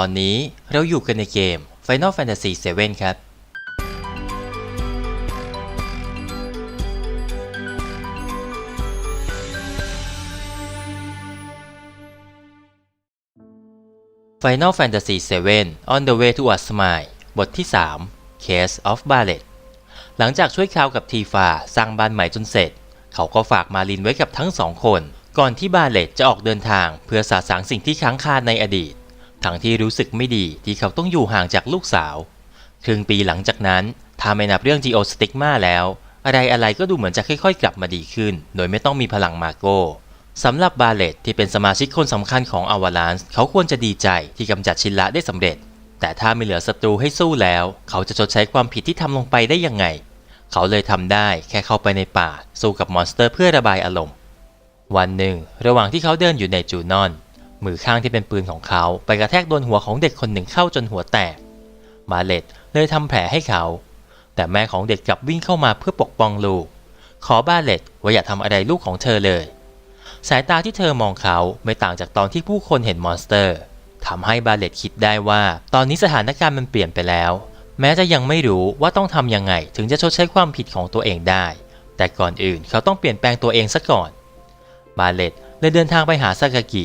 ตอนนี้เราอยู่กันในเกม Final Fantasy VII ครับ Final Fantasy VII On the Way to a Smile บทที่ 3 Case of Ballet หลังจากช่วยคราวกับทีฟาสร้างบ้านใหม่จนเสร็จ เขาก็ฝากมาลินไว้กับทั้งสองคน ก่อนที่บาเลตจะออกเดินทางเพื่อสาสางสิ่งที่ค้างคาในอดีต ทั้งที่รู้สึกไม่ดีที่เขาต้องอยู่ห่างจากลูกสาว ครึ่งปีหลังจากนั้นถ้าไม่นับเรื่อง Geo Stigma แล้ว อะไรอะไรก็ดูเหมือนจะค่อยๆ กลับมาดีขึ้น โดยไม่ต้องมีพลังมาโก้สำหรับบาเลตที่เป็นสมาชิกคนสำคัญของอวาลานส์เขาควรจะดีใจที่กำจัดชินละได้สำเร็จ แต่ถ้าไม่เหลือศัตรูให้สู้แล้ว เขาจะชดใช้ความผิดที่ทำลงไปได้ยังไง เขาเลยทำได้แค่เข้าไปในป่า สู้กับมอนสเตอร์เพื่อระบายอารมณ์ วันหนึ่ง ระหว่างที่เขาเดินอยู่ในจูนอน มือข้างที่เป็นปืนของเขาไปกระแทกโดนหัวของเด็กคนหนึ่งเข้าจนหัวแตก มาเลตเลยทำแผลให้เขา แต่แม่ของเด็กกลับวิ่งเข้ามาเพื่อปกป้องลูก ขอบาเลตว่าอย่าทำอะไรลูกของเธอเลย สายตาที่เธอมองเขาไม่ต่างจากตอนที่ผู้คนเห็นมอนสเตอร์ทำให้บาเลตคิดได้ว่า ตอนนี้สถานการณ์มันเปลี่ยนไปแล้ว แม้จะยังไม่รู้ว่าต้องทำยังไงถึงจะชดใช้ความผิดของตัวเองได้ แต่ก่อนอื่นเขาต้องเปลี่ยนแปลงตัวเองซะก่อน บาเลตเลยเดินทางไปหาซากากิ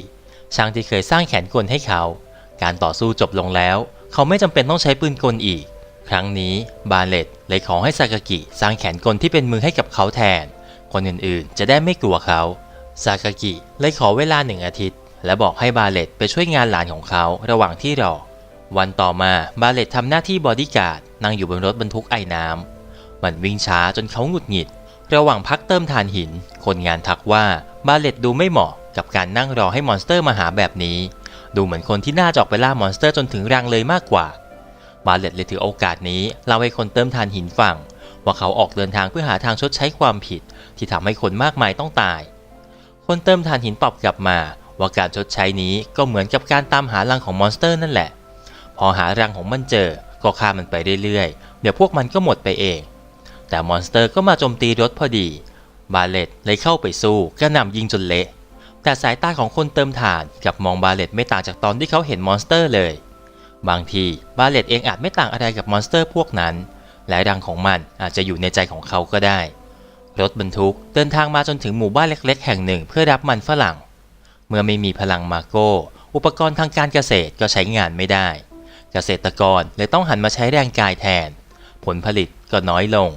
ช่างที่เคยสร้างแขนกลให้เขา การต่อสู้จบลงแล้ว เขาไม่จำเป็นต้องใช้ปืนกลอีก ครั้งนี้บาเลตเลยขอให้ซากากิสร้างแขนกลที่เป็นมือให้กับเขาแทน คนอื่นๆ จะได้ไม่กลัวเขาซากากิเลยขอเวลาหนึ่งอาทิตย์ และบอกให้บาเลตไปช่วยงานหลานของเขาระหว่างที่รอ วันต่อมาบาเลตทำหน้าที่บอดี้การ์ดนั่งอยู่บนรถบรรทุกไอ้น้ำมันวิ่งช้าจนเขาหงุดหงิด ระหว่างพักเติมถ่านหิน คนงานทักว่าบาเลตดูไม่เหมาะ กับการนั่งรอให้มอนสเตอร์มาหาแบบนี้ ดูเหมือนคนที่น่าจะออกไปล่ามอนสเตอร์จนถึงรังเลยมากกว่า บาเลตเลยถือโอกาสนี้เล่าให้คนเติมถ่านหินฟังว่าเขาออกเดินทางเพื่อหาทางชดใช้ความผิด ที่ทำให้คนมากมายต้องตาย คนเติมถ่านหินตอบกลับมา ว่าการชดใช้นี้ก็เหมือนกับการตามหารังของมอนสเตอร์นั่นแหละ พอหารังของมันเจอ ก็ฆ่ามันไปเรื่อยๆ เดี๋ยวพวกมันก็หมดไปเอง แต่มอนสเตอร์ก็มาโจมตีรถพอดี บาเลตเลยเข้าไปสู้กระหน่ำยิงจนเละ แต่สายตาของคนเติมถ่านกับมองบาเลตไม่ต่างจากตอนที่เขาเห็นมอนสเตอร์เลย บางทีบาเลตเองอาจไม่ต่างอะไรกับมอนสเตอร์พวกนั้น และรังของมันอาจจะอยู่ในใจของเขาก็ได้ รถบรรทุกเดินทางมาจนถึงหมู่บ้านเล็ก ๆ แห่งหนึ่งเพื่อรับมันฝรั่ง เมื่อไม่มีพลังมาโก้ อุปกรณ์ทางการเกษตรก็ใช้งานไม่ได้ เกษตรกรเลยต้องหันมาใช้แรงกายแทน ผลผลิตก็น้อยลง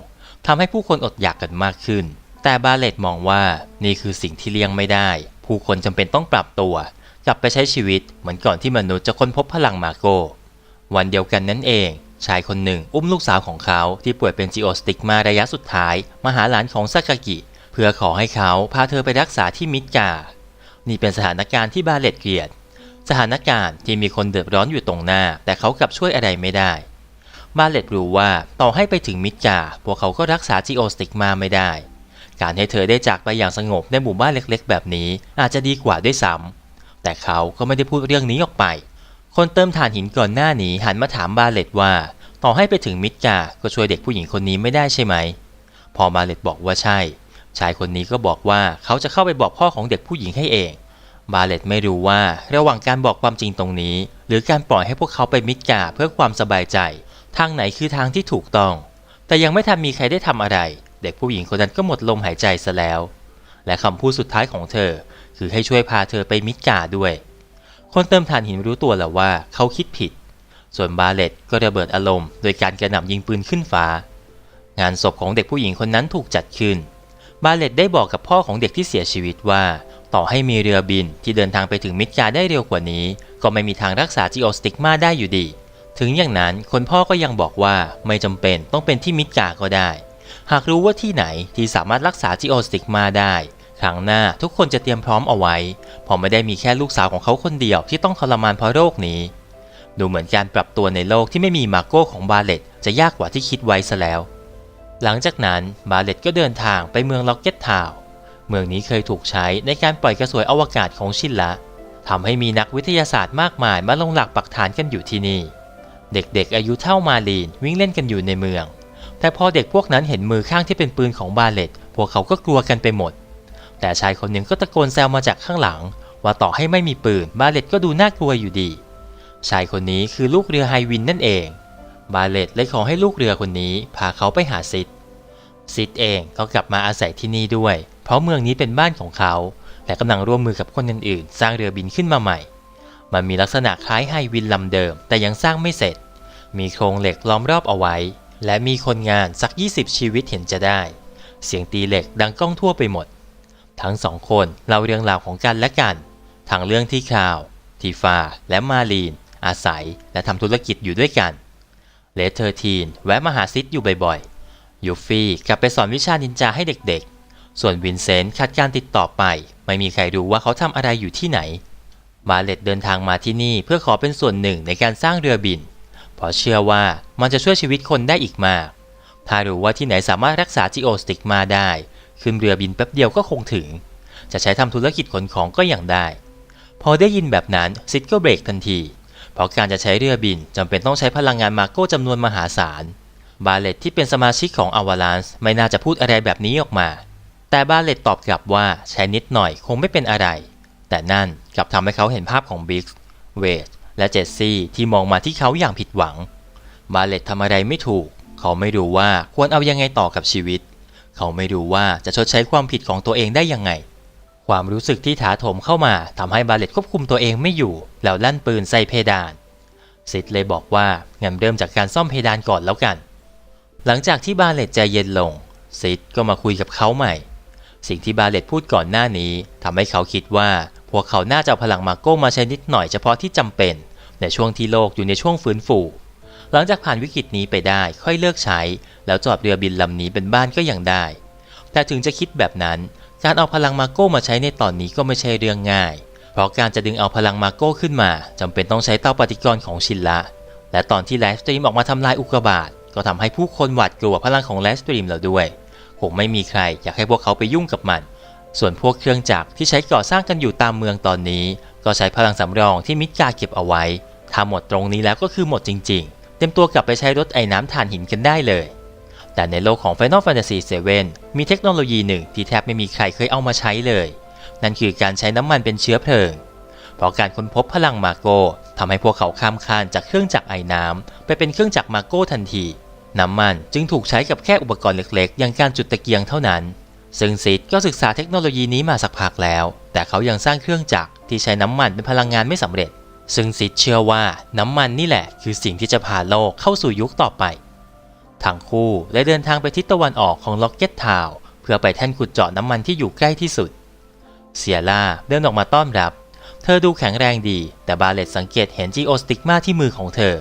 ทำให้ผู้คนอดอยากกันมากขึ้น แต่บาเลตมองว่านี่คือสิ่งที่เลี่ยงไม่ได้ ผู้คนจำเป็นต้องปรับตัว กลับไปใช้ชีวิตเหมือนก่อนที่มนุษย์จะค้นพบพลังมาโก วันเดียวกันนั่นเอง ชายคนหนึ่งอุ้มลูกสาวของเขาที่ป่วยเป็นจีโอสติกมาระยะสุดท้ายมาหาหลานของซากากิ เพื่อขอให้เขาพาเธอไปรักษาที่มิดกา นี่เป็นสถานการณ์ที่บาเลตเกลียด สถานการณ์ที่มีคนเดือดร้อนอยู่ตรงหน้า แต่เขากลับช่วยอะไรไม่ได้บาเลตรู้ว่าต่อให้ไปถึงมิดกาพวกเขาก็รักษาจีโอสติกมาไม่ได้ การให้เธอได้จากไปอย่างสงบในหมู่บ้านเล็กๆ แบบนี้อาจจะดีกว่าด้วยซ้ำแต่เขาก็ไม่ได้พูดเรื่องนี้ออกไป คนเติมถ่านหินก่อนหน้านี้หันมาถามบาเลตว่า ต่อให้ไปถึงมิดกาก็ช่วยเด็กผู้หญิงคนนี้ไม่ได้ใช่ไหม พอบาเลตบอกว่าใช่ ชายคนนี้ก็บอกว่าเขาจะเข้าไปบอกพ่อของเด็กผู้หญิงให้เอง บาเลตไม่รู้ว่าระหว่างการบอกความจริงตรงนี้ หรือการปล่อยให้พวกเขาไปมิดกาเพื่อความสบายใจ ทางไหนคือทางที่ถูกต้อง แต่ยังไม่ทันมีใครได้ทำอะไร เด็กผู้หญิงคนนั้นก็หมดลมหายใจซะแล้ว และคำพูดสุดท้ายของเธอ คือให้ช่วยพาเธอไปมิดกาด้วย คนเติมถ่านหินรู้ตัวแล้วว่าเขาคิดผิด ส่วนบาเลตก็ระเบิดอารมณ์โดยการกระหน่ำยิงปืนขึ้นฟ้า งานศพของเด็กผู้หญิงคนนั้นถูกจัดขึ้น บาเลตได้บอกกับพ่อของเด็กที่เสียชีวิตว่า ต่อให้มีเรือบินที่เดินทางไปถึงมิดกาได้เร็วกว่านี้ ก็ไม่มีทางรักษาจีโอสติกมาได้อยู่ดีถึงอย่างนั้นคนพ่อก็ยังบอกว่าไม่จำเป็นต้องเป็นที่มิดกาก็ได้ หากรู้ว่าที่ไหนที่สามารถรักษาจีโอสติกมาได้ครั้งหน้าทุกคนจะเตรียมพร้อมเอาไว้เพราะไม่ได้มีแค่ลูกสาวของเขาคนเดียวที่ต้องทรมานเพราะโรคนี้ ดูเหมือนการปรับตัวในโลกที่ไม่มีมาโก้ของบาเลตจะยากกว่าที่คิดไว้ซะแล้ว หลังจากนั้นบาเลตก็เดินทางไปเมืองล็อกเก็ตทาวเมืองนี้เคยถูกใช้ในการปล่อยกระสวยอวกาศของชินละทำให้มีนักวิทยาศาสตร์มากมายมาลงหลักปักฐานกันอยู่ที่นี่ เด็กๆอายุเท่ามาลีนวิ่งเล่นกันอยู่ในเมือง แต่พอเด็กพวกนั้นเห็นมือข้างที่เป็นปืนของบาเลตพวกเขาก็กลัวกันไปหมด แต่ชายคนหนึ่งก็ตะโกนแซวมาจากข้างหลัง ว่าต่อให้ไม่มีปืนบาเลตก็ดูน่ากลัวอยู่ดี ชายคนนี้คือลูกเรือไฮวินนั่นเอง บาเลตเลยขอให้ลูกเรือคนนี้พาเขาไปหาซิดซิดเองก็กลับมาอาศัยที่นี่ด้วย เพราะเมืองนี้เป็นบ้านของเขาและกำลังร่วมมือกับคนอื่นๆ สร้างเรือบินขึ้นมาใหม่ มันมีลักษณะคล้ายไฮวินลำเดิม แต่ยังสร้างไม่เสร็จ มีโครงเหล็กล้อมรอบเอาไว้ และมีคนงานสัก 20 ชีวิตเห็นจะได้ เสียงตีเหล็กดังก้องทั่วไปหมด ทั้งสองคนเล่าเรื่องราวของกันและกันทั้งเรื่องที่คราว ทีฟา และมาลีน อาศัย และทำธุรกิจอยู่ด้วยกัน เลเทอร์ทีนแวะมาหาซิดอยู่บ่อยๆ ยูฟี่กลับไปสอนวิชานินจาให้เด็กๆ ส่วนวินเซนต์ขาดการติดต่อไป ไม่มีใครรู้ว่าเขาทำอะไรอยู่ที่ไหน บาเลตเดินทางมาที่นี่เพื่อขอเป็นส่วนหนึ่งในการสร้างเรือบิน ราะเชื่อว่ามันจะช่วยชีวิตคนได้อีกมาก ถ้ารู้ว่าที่ไหนสามารถรักษาจิโอสติกมาได้ ขึ้นเรือบินแป๊บเดียวก็คงถึง จะใช้ทำธุรกิจขนของก็อย่างได้ พอได้ยินแบบนั้นซิดก็เบรกทันที เพราะการจะใช้เรือบินจำเป็นต้องใช้พลังงานมาโก้จำนวนมหาศาล บาเลตที่เป็นสมาชิกของอวาลานส์ไม่น่าจะพูดอะไรแบบนี้ออกมา แต่บาเลตตอบกลับว่าใช้นิดหน่อยคงไม่เป็นอะไร แต่นั่นกลับทำให้เขาเห็นภาพของบิ๊กเวด และเจสซี่ที่มองมาที่เขาอย่างผิดหวัง บาเลตทำอะไรไม่ถูก เขาไม่รู้ว่าควรเอายังไงต่อกับชีวิต เขาไม่รู้ว่าจะชดใช้ความผิดของตัวเองได้ยังไง ความรู้สึกที่ถาโถมเข้ามาทำให้บาเลตควบคุมตัวเองไม่อยู่แล้วลั่นปืนใส่เพดานซิดเลยบอกว่างั้นเริ่มจากการซ่อมเพดานก่อนแล้วกัน หลังจากที่บาเลตใจเย็นลงซิดก็มาคุยกับเขาใหม่ สิ่งที่บาเลตพูดก่อนหน้านี้ทำให้เขาคิดว่า พวกเขาน่าจะเอาพลังมาโก้มาใช้นิดหน่อยเฉพาะที่จำเป็น ในช่วงที่โลกอยู่ในช่วงฟื้นฟู หลังจากผ่านวิกฤตนี้ไปได้ค่อยเลิกใช้ แล้วจอดเรือบินลำนี้เป็นบ้านก็ยังได้ แต่ถึงจะคิดแบบนั้น การเอาพลังมาโก้มาใช้ในตอนนี้ก็ไม่ใช่เรื่องง่าย เพราะการจะดึงเอาพลังมาโก้ขึ้นมาจำเป็นต้องใช้เตาปฏิกรณ์ของชินละ และตอนที่ไลฟ์สตรีมออกมาทำลายอุกกาบาตก็ทำให้ผู้คนหวาดกลัวพลังของไลฟ์สตรีมแล้วด้วย งไม่มีใครอยากให้พวกเขาไปยุ่งกับมัน ส่วนพวกเครื่องจักรที่ใช้ก่อสร้างกันอยู่ตามเมืองตอนนี้ ก็ใช้พลังสำรองที่มิดกาเก็บเอาไว้ ถ้าหมดตรงนี้แล้วก็คือหมดจริง ๆ เต็มตัวกลับไปใช้รถไอ้น้ำถ่านหินกันได้เลย แต่ในโลกของ Final Fantasy VII มีเทคโนโลยีหนึ่งที่แทบไม่มีใครเคยเอามาใช้เลย นั่นคือการใช้น้ำมันเป็นเชื้อเพลิง เพราะการค้นพบพลังมาโกทำให้พวกเขาข้ามคานจากเครื่องจักรไอ้น้ำไปเป็นเครื่องจักรมาโกทันที น้ำมันจึงถูกใช้กับแค่อุปกรณ์เล็กๆ อย่างการจุดตะเกียงเท่านั้น ซึ่งซิดก็ศึกษาเทคโนโลยีนี้มาสักพักแล้ว แต่เขายังสร้างเครื่องจักรที่ใช้น้ำมันเป็นพลังงานไม่สำเร็จ ซึ่งซิดเชื่อว่าน้ำมันนี่แหละ คือสิ่งที่จะพาโลกเข้าสู่ยุคต่อไปทั้งคู่ได้เดินทางไปทิศตะวันออกของล็อกเก็ตทาวเพื่อไปแท่นขุดเจาะน้ำมันที่อยู่ใกล้ที่สุด เซียร่าเดินออกมาต้อนรับ เธอดูแข็งแรงดี แต่บาเลตสังเกตเห็นจีโอสติกมาที่มือของเธอ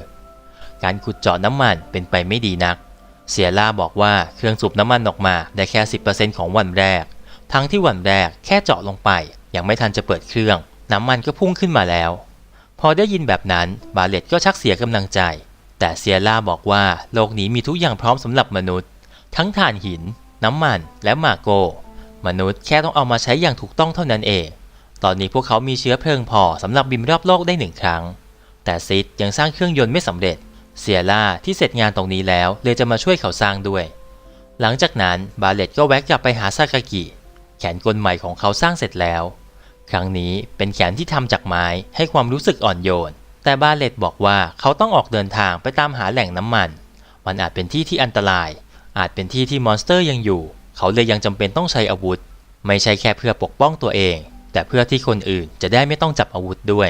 การขุดเจาะน้ำมันเป็นไปไม่ดีนักเซียร่าบอกว่าเครื่องสูบน้ำมันออกมาได้แค่ 10%ของวันแรก ทั้งที่วันแรกแค่เจาะลงไป ยังไม่ทันจะเปิดเครื่อง น้ำมันก็พุ่งขึ้นมาแล้ว พอได้ยินแบบนั้นบาเลตก็ชักเสียกำลังใจ แต่เซียร่าบอกว่าโลกนี้มีทุกอย่างพร้อมสำหรับมนุษย์ ทั้งถ่านหิน น้ำมันและมาโก มนุษย์แค่ต้องเอามาใช้อย่างถูกต้องเท่านั้นเอง ตอนนี้พวกเขามีเชื้อเพลิงพอสำหรับบินรอบโลกได้หนึ่งครั้งแต่ซิดยังสร้างเครื่องยนต์ไม่สำเร็จ เซียร่าที่เสร็จงานตรงนี้แล้วเลยจะมาช่วยเขาสร้างด้วย หลังจากนั้นบาเลตก็แวะกลับไปหาซากากิ แขนกลใหม่ของเขาสร้างเสร็จแล้ว ครั้งนี้เป็นแขนที่ทำจากไม้ให้ความรู้สึกอ่อนโยน แต่บาเลตบอกว่าเขาต้องออกเดินทางไปตามหาแหล่งน้ำมัน มันอาจเป็นที่ที่อันตราย อาจเป็นที่ที่มอนสเตอร์ยังอยู่ เขาเลยยังจำเป็นต้องใช้อาวุธ ไม่ใช่แค่เพื่อปกป้องตัวเอง แต่เพื่อที่คนอื่นจะได้ไม่ต้องจับอาวุธด้วย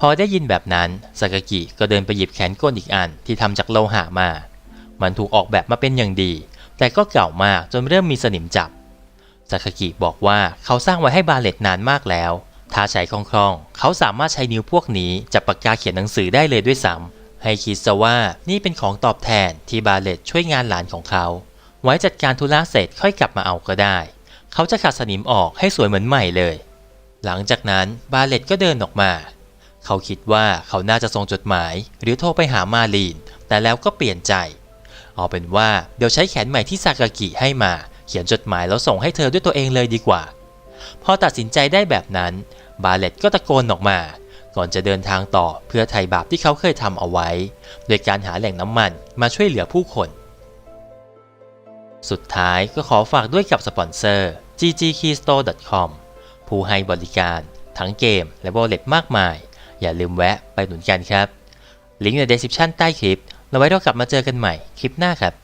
พอได้ยินแบบนั้นสากากิก็เดินไปหยิบแขนกลอีกอันที่ทำจากโลหะมา มันถูกออกแบบมาเป็นอย่างดี แต่ก็เก่ามากจนเริ่มมีสนิมจับซาคากิบอกว่าเขาสร้างไว้ให้บาเลตนานมากแล้ว ถ้าใช้คล่องๆ เขาสามารถใช้นิ้วพวกนี้จับปากกาเขียนหนังสือได้เลยด้วยซ้ำให้คิดซะว่านี่เป็นของตอบแทนที่บาเลตช่วยงานหลานของเขา ไว้จัดการธุระเสร็จค่อยกลับมาเอาก็ได้ เขาจะขัดสนิมออกให้สวยเหมือนใหม่เลย หลังจากนั้นบาเลตก็เดินออกมา เขาคิดว่าเขาน่าจะส่งจดหมาย หรือโทรไปหามาลีน แต่แล้วก็เปลี่ยนใจ เอาเป็นว่าเดี๋ยวใช้แขนใหม่ที่ซากากิให้มา เขียนจดหมายแล้วส่งให้เธอด้วยตัวเองเลยดีกว่า พอตัดสินใจได้แบบนั้น บาเลตก็ตะโกนออกมา ก่อนจะเดินทางต่อเพื่อไถ่บาปที่เขาเคยทำเอาไว้ โดยการหาแหล่งน้ำมันมาช่วยเหลือผู้คน สุดท้ายก็ขอฝากด้วยกับสปอนเซอร์ ggkeystore.com ผู้ให้บริการทั้งเกมและ wallet มากมาย อย่าลืมแวะไปหนุนกันครับ ลิงก์ใน description ใต้คลิป เราไว้เรากลับมาเจอกันใหม่คลิปหน้าครับ